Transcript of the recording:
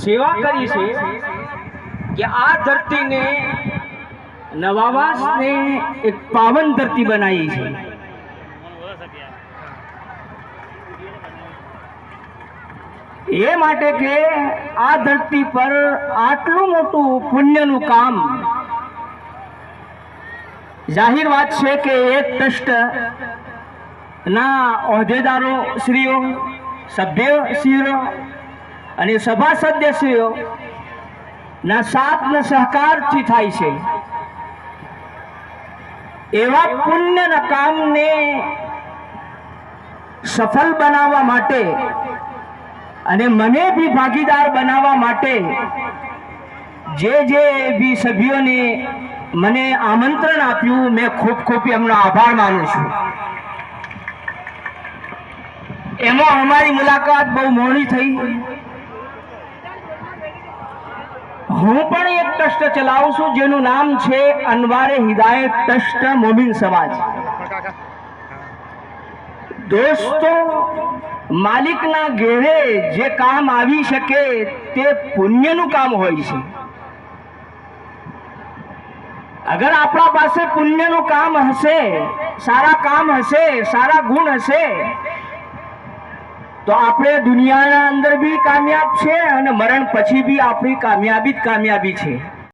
સેવા કરી છે કે આ ધરતીને નવાવાસને એક પાવન ધરતી બનાવી છે. એ માટે કે આ ધરતી પર આટલું મોટું પુણ્યનું કામ. જાહેર વાત છે કે એક ટ્રસ્ટ ના હોદ્દેદારો શ્રીઓ સભ્ય શ્રીઓ અને સભા સદસ્યો ના સાથ સહકારથી થાય છે. એવા પુણ્યના કામને સફળ બનાવવા માટે અને મને બી ભાગીદાર બનાવવા માટે જે જે બી સભ્યોને મને આમંત્રણ આપ્યું, મેં ખૂબ ખૂબ એમનો આભાર માનું છું. એમાં અમારી મુલાકાત બહુ મોડી થઈ. હું પણ એક ટ્રસ્ટ ચલાવું છું, જેનું નામ છે અનવારે હિદાયત ટ્રસ્ટ મોમિન સમાજ. દોસ્તો, માલિકના ઘેરે જે કામ આવી શકે તે પુણ્યનું કામ હોય છે. અગર આપણા પાસે પુણ્યનું કામ હશે, સારા કામ હશે, સારા ગુણ હશે તો આપણે દુનિયાના અંદર બી કામયાબ છે અને મરણ પછી બી આપણી કામયાબી જ કામયાબી છે.